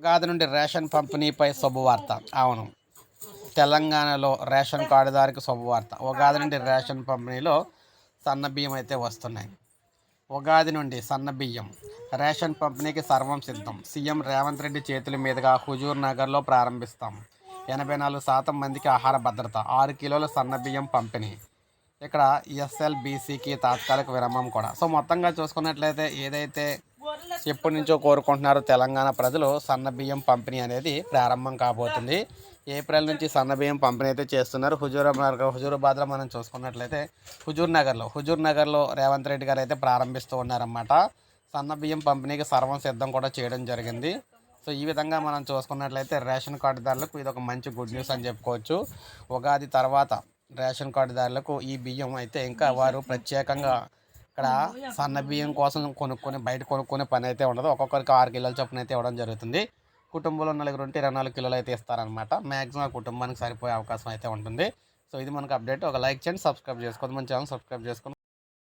ఉగాది నుండి రేషన్ పంపిణీపై శుభవార్త. అవును. తెలంగాణలో రేషన్ కార్డుదారికి శుభవార్త. ఉగాది నుండి రేషన్ పంపిణీలో సన్న బియ్యం అయితే వస్తున్నాయి. ఉగాది నుండి సన్న బియ్యం. రేషన్ పంపిణీకి సర్వం సిద్ధం. సీఎం రేవంత్ రెడ్డి చేతుల మీదుగా హుజూర్ నగర్లో ప్రారంభిస్తాం. ఎనభై నాలుగు శాతం మందికి ఆహార భద్రత. ఆరు కిలోల సన్న బియ్యం పంపిణీ. ఇక్కడ ఎస్ఎల్బీసీకి తాత్కాలిక విరామం కూడా. సో మొత్తంగా చూసుకున్నట్లయితే ఏదైతే ఎప్పటి నుంచో కోరుకుంటున్నారు తెలంగాణ ప్రజలు సన్న బియ్యం పంపిణీ అనేది ప్రారంభం కాబోతుంది. ఏప్రిల్ నుంచి సన్న బియ్యం పంపిణీ అయితే చేస్తున్నారు. హుజూర్ నగర్ హుజూరాబాద్లో మనం చూసుకున్నట్లయితే హుజూర్ నగర్లో హుజూర్ నగర్లో రేవంత్ రెడ్డి గారు అయితే ప్రారంభిస్తూ ఉన్నారన్నమాట. సన్న బియ్యం పంపిణీకి సర్వం సిద్ధం కూడా చేయడం జరిగింది. సో ఈ విధంగా మనం చూసుకున్నట్లయితే రేషన్ కార్డుదారులకు ఇది ఒక మంచి గుడ్ న్యూస్ అని చెప్పుకోవచ్చు. ఉగాది తర్వాత రేషన్ కార్డుదారులకు ఈ బియ్యం అయితే ఇంకా వారు ప్రత్యేకంగా ఇక్కడ సన్న బియ్యం కోసం కొనుక్కొని బయట కొనుక్కునే పని అయితే ఉండదు. ఒక్కొక్కరికి ఆరు కిలోల చొప్పున అయితే ఇవ్వడం జరుగుతుంది. కుటుంబంలో నలుగురు ఉంటే ఇరవై నాలుగు కిలోలు అయితే ఇస్తారనమాట మ్యాక్సిమం ఆ కుటుంబానికి సరిపోయే అవకాశం అయితే ఉంటుంది. సో ఇది మనకు అప్డేట్. ఒక లైక్ చేయండి సబ్స్క్రైబ్ చేసుకోండి. మన ఛానల్ సబ్స్క్రైబ్ చేసుకోండి.